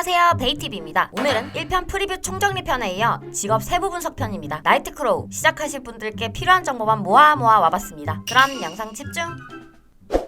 안녕하세요 베이티비입니다. 오늘은 1편 프리뷰 총정리 편에 이어 직업 세부 분석 편입니다. 나이트크로우 시작하실 분들께 필요한 정보만 모아 모아 와봤습니다. 그럼 영상 집중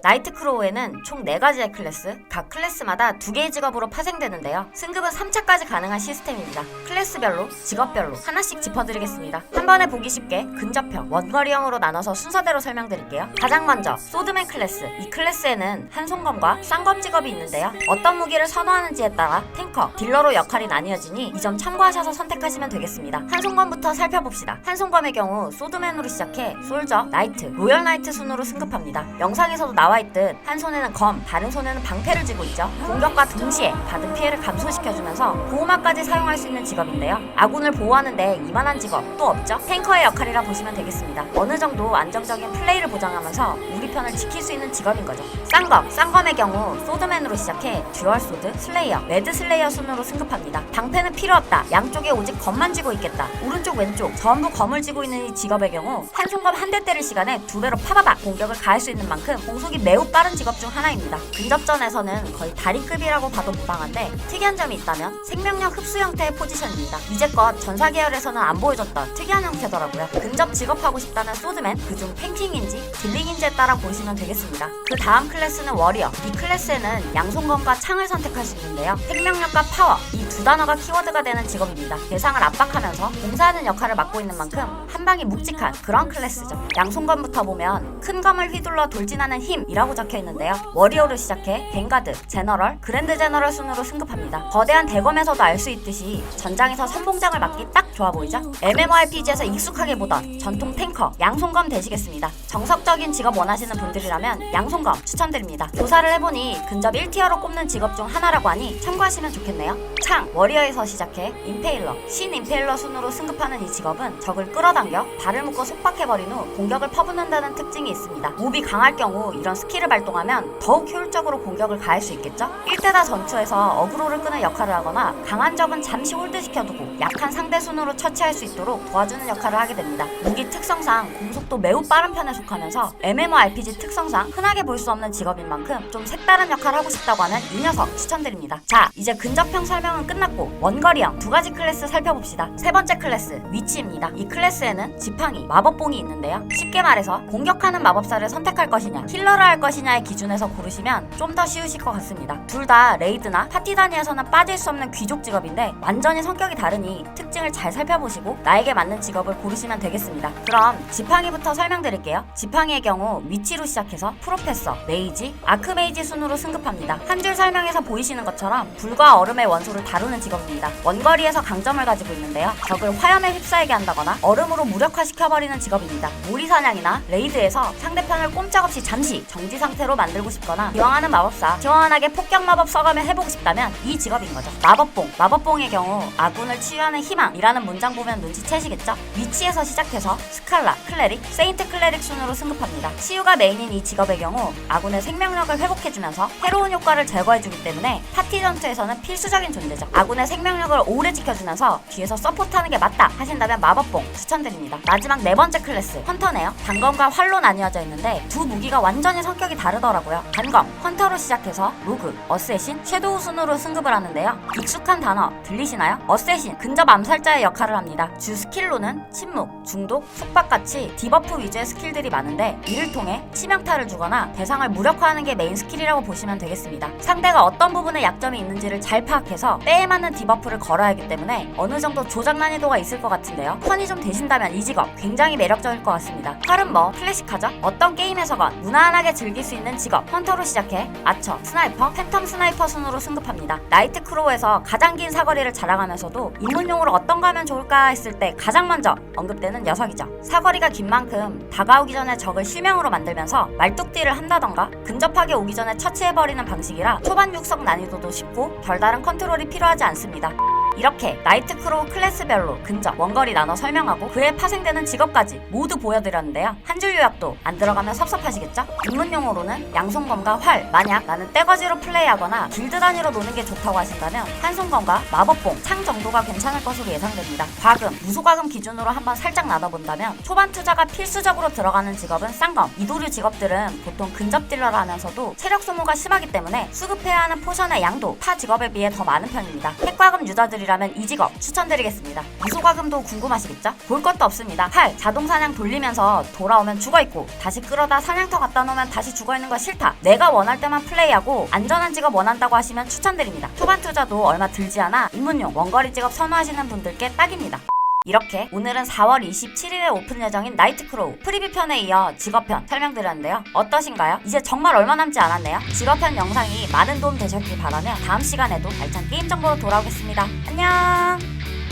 나이트크로우에는 총 4가지의 클래스, 각 클래스마다 2개의 직업으로 파생되는데요. 승급은 3차까지 가능한 시스템입니다. 클래스별로, 직업별로 하나씩 짚어드리겠습니다. 한 번에 보기 쉽게 근접형, 원거리형으로 나눠서 순서대로 설명드릴게요. 가장 먼저 소드맨 클래스. 이 클래스에는 한손검과 쌍검 직업이 있는데요. 어떤 무기를 선호하는지에 따라 탱커, 딜러로 역할이 나뉘어지니 이 점 참고하셔서 선택하시면 되겠습니다. 한손검부터 살펴봅시다. 한손검의 경우 소드맨으로 시작해 솔저, 나이트, 로열 나이트 순으로 승급합니다. 영상에서도 나와 있듯 한 손에는 검, 다른 손에는 방패를 쥐고 있죠. 공격과 동시에 받은 피해를 감소시켜주면서 보호막까지 사용할 수 있는 직업인데요. 아군을 보호하는데 이만한 직업 또 없죠. 탱커의 역할이라 보시면 되겠습니다. 어느 정도 안정적인 플레이를 보장하면서 우리 편을 지킬 수 있는 직업인 거죠. 쌍검, 쌍검의 경우 소드맨으로 시작해 듀얼 소드, 슬레이어, 레드 슬레이어 순으로 승급합니다. 방패는 필요 없다. 양쪽에 오직 검만 쥐고 있겠다. 오른쪽 왼쪽 전부 검을 쥐고 있는 이 직업의 경우 한 손검 한 대 때릴 시간에 두 배로 파바박 공격을 가할 수 있는 만큼 공속이 매우 빠른 직업 중 하나입니다. 근접전에서는 거의 다리급이라고 봐도 무방한데 특이한 점이 있다면 생명력 흡수 형태의 포지션입니다. 이제껏 전사 계열에서는 안 보여줬던 특이한 형태더라고요. 근접 직업하고 싶다는 소드맨 그중 탱킹인지 딜링인지에 따라 보시면 되겠습니다. 그 다음 클래스는 워리어. 이 클래스에는 양손검과 창을 선택할 수 있는데요. 생명력과 파워 이 두 단어가 키워드가 되는 직업입니다. 대상을 압박하면서 공사하는 역할을 맡고 있는 만큼 한 방이 묵직한 그런 클래스죠. 양손검부터 보면 큰 검을 휘둘러 돌진하는 힘이라고 적혀 있는데요. 워리어로 시작해 뱅가드, 제너럴, 그랜드 제너럴 순으로 승급합니다. 거대한 대검에서도 알 수 있듯이 전장에서 선봉장을 맡기 딱 좋아 보이죠? MMORPG에서 익숙하게 보던 전통 탱커 양손검 되시겠습니다. 정석적인 직업 원하시는 분들이라면 양손검 추천드립니다. 조사를 해보니 근접 1티어로 꼽는 직업 중 하나라고 하니 참고하시면 좋겠네요. 창, 워리어에서 시작해 임페일러, 신 임페일러 순으로 승급하는 이 직업은 적을 끌어당겨 발을 묶어 속박해버린 후 공격을 퍼붓는다는 특징이 있습니다. 몹이 강할 경우 이런 스킬을 발동하면 더욱 효율적으로 공격을 가할 수 있겠죠? 1대다 전투에서 어그로를 끄는 역할을 하거나 강한 적은 잠시 홀드시켜두고 약한 상대 순으로 처치할 수 있도록 도와주는 역할을 하게 됩니다. 무기 특성상 공속도 매우 빠른 편에 속하면서 MMORPG 특성상 흔하게 볼 수 없는 직업인 만큼 좀 색다른 역할을 하고 싶다고 하는 이 녀석 추천드립니다. 자, 이제 근접형 설명 은 끝났고 원거리형 두 가지 클래스 살펴봅시다. 세 번째 클래스 위치입니다. 이 클래스에는 지팡이, 마법봉이 있는데요. 쉽게 말해서 공격하는 마법사를 선택할 것이냐, 힐러를 할 것이냐의 기준에서 고르시면 좀 더 쉬우실 것 같습니다. 둘 다 레이드나 파티 단위에서는 빠질 수 없는 귀족 직업인데 완전히 성격이 다르니 특 징을 잘 살펴보시고 나에게 맞는 직업을 고르시면 되겠습니다. 그럼 지팡이부터 설명드릴게요. 지팡이의 경우 위치로 시작해서 프로페서, 메이지, 아크메이지 순으로 승급합니다. 한 줄 설명에서 보이시는 것처럼 불과 얼음의 원소를 다루는 직업입니다. 원거리에서 강점을 가지고 있는데요. 적을 화염에 휩싸이게 한다거나 얼음으로 무력화시켜버리는 직업입니다. 모리 사냥이나 레이드에서 상대편을 꼼짝없이 잠시 정지 상태로 만들고 싶거나 기왕하는 마법사, 시원하게 폭격 마법 써가며 해보고 싶다면 이 직업인 거죠. 마법봉, 마법봉의 경우 아군을 치유하는 희망이라는 문장 보면 눈치채시겠죠? 위치에서 시작해서 스칼라, 클레릭, 세인트 클레릭 순으로 승급합니다. 치유가 메인인 이 직업의 경우 아군의 생명력을 회복해주면서 해로운 효과를 제거해주기 때문에 파티 전투에서는 필수적인 존재죠. 아군의 생명력을 오래 지켜주면서 뒤에서 서포트하는 게 맞다 하신다면 마법봉 추천드립니다. 마지막 네 번째 클래스 헌터네요. 단검과 활로 나뉘어져 있는데 두 무기가 완전히 성격이 다르더라고요. 단검, 헌터로 시작해서 로그, 어쌔신, 섀도우 순으로 승급을 하는데요. 익숙한 단어 들리시나요? 어쌔신, 근접 암살 자의 역할을 합니다. 주 스킬로는 침묵, 중독, 속박같이 디버프 위주의 스킬들이 많은데 이를 통해 치명타를 주거나 대상을 무력화하는 게 메인 스킬이라고 보시면 되겠습니다. 상대가 어떤 부분에 약점이 있는지를 잘 파악해서 때에 맞는 디버프를 걸어야 하기 때문에 어느 정도 조작 난이도가 있을 것 같은데요. 턴이 좀 되신다면 이 직업 굉장히 매력적일 것 같습니다. 활은 뭐 클래식하죠? 어떤 게임에서건 무난하게 즐길 수 있는 직업 헌터로 시작해 아처, 스나이퍼, 팬텀 스나이퍼 순으로 승급합니다. 나이트 크로우에서 가장 긴 사거리를 자랑하면서도 입문용으로 어떤 거 하면 좋을까 했을 때 가장 먼저 언급되는 녀석이죠. 사거리가 긴 만큼 다가오기 전에 적을 실명으로 만들면서 말뚝딜을 한다던가 근접하게 오기 전에 처치해버리는 방식이라 초반 육석 난이도도 쉽고 별다른 컨트롤이 필요하지 않습니다. 이렇게 나이트크로우 클래스별로 근접, 원거리 나눠 설명하고 그에 파생되는 직업까지 모두 보여드렸는데요. 한 줄 요약도 안 들어가면 섭섭하시겠죠? 입문용어로는 양손검과 활, 만약 나는 떼거지로 플레이하거나 길드 단위로 노는 게 좋다고 하신다면 한손검과 마법봉, 창 정도가 괜찮을 것으로 예상됩니다. 과금, 무소과금 기준으로 한번 살짝 나눠본다면 초반 투자가 필수적으로 들어가는 직업은 쌍검, 이도류 직업들은 보통 근접 딜러를 하면서도 체력 소모가 심하기 때문에 수급해야 하는 포션의 양도 타 직업에 비해 더 많은 편입니다. 핵과금 유저들이 라면 이 직업 추천드리겠습니다. 무소과금도 궁금하시겠죠? 볼 것도 없습니다. 팔, 자동 사냥 돌리면서 돌아오면 죽어있고 다시 끌어다 사냥터 갖다 놓으면 다시 죽어있는 거 싫다. 내가 원할 때만 플레이하고 안전한 직업 원한다고 하시면 추천드립니다. 초반 투자도 얼마 들지 않아 입문용 원거리 직업 선호하시는 분들께 딱입니다. 이렇게 오늘은 4월 27일에 오픈 예정인 나이트크로우 프리뷰 편에 이어 직업편 설명드렸는데요. 어떠신가요? 이제 정말 얼마 남지 않았네요. 직업편 영상이 많은 도움 되셨길 바라며 다음 시간에도 알찬 게임 정보로 돌아오겠습니다. 안녕!